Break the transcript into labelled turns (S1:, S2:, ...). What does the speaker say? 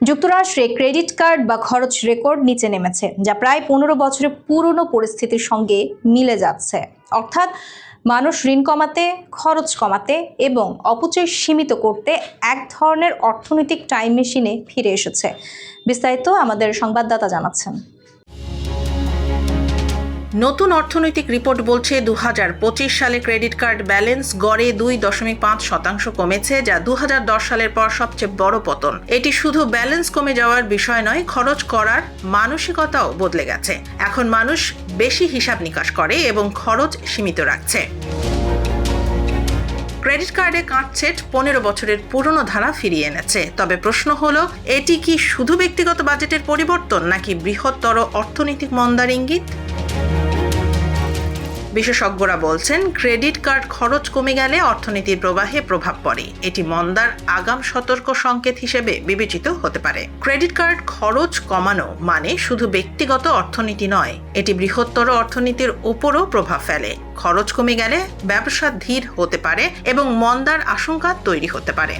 S1: যুক্তরাষ্ট্রে credit card বা খরচ রেকর্ড নিচে নেমেছে, যা প্রায় পনেরো বছরের পুরনো পরিস্থিতির সঙ্গে মিলে যাচ্ছে। অর্থাৎ মানুষ ঋণ কমাতে, খরচ কমাতে এবং অপচয় সীমিত করতে এক ধরনের অর্থনৈতিক টাইম মেশিনে ফিরে এসেছে। বিস্তারিত আমাদের সংবাদদাতা জানাচ্ছেন।
S2: নতুন অর্থনৈতিক রিপোর্ট বলছে দু হাজার পঁচিশ সালে ক্রেডিট কার্ড ব্যালেন্স গড়ে দুই দশমিক পাঁচ শতাংশ কমেছে, যা দু হাজার দশ সালের পর সবচেয়ে বড় পতন। এটি শুধু ব্যালেন্স কমে যাওয়ার বিষয় নয়, খরচ করার মানসিকতাও বদলে গেছে। এখন মানুষ বেশি হিসাব নিকাশ করে এবং খরচ সীমিত রাখছে। ক্রেডিট কার্ডে কাটছেট পনেরো বছরের পুরনো ধারা ফিরিয়ে এনেছে। তবে প্রশ্ন হলো, এটি কি শুধু ব্যক্তিগত বাজেটের পরিবর্তন নাকি বৃহত্তর অর্থনৈতিক মন্দার ইঙ্গিত? বিশেষজ্ঞরা বলছেন, ক্রেডিট কার্ড খরচ কমে গেলে অর্থনীতির প্রবাহে প্রভাব পড়ে। এটি মন্দার আগাম সতর্ক সংকেত হিসেবে বিবেচিত হতে পারে। ক্রেডিট কার্ড খরচ কমানো মানে শুধু ব্যক্তিগত অর্থনীতি নয়, এটি বৃহত্তর অর্থনীতির উপরও প্রভাব ফেলে। খরচ কমে গেলে ব্যবসা ধীর হতে পারে এবং মন্দার আশঙ্কা তৈরি হতে পারে।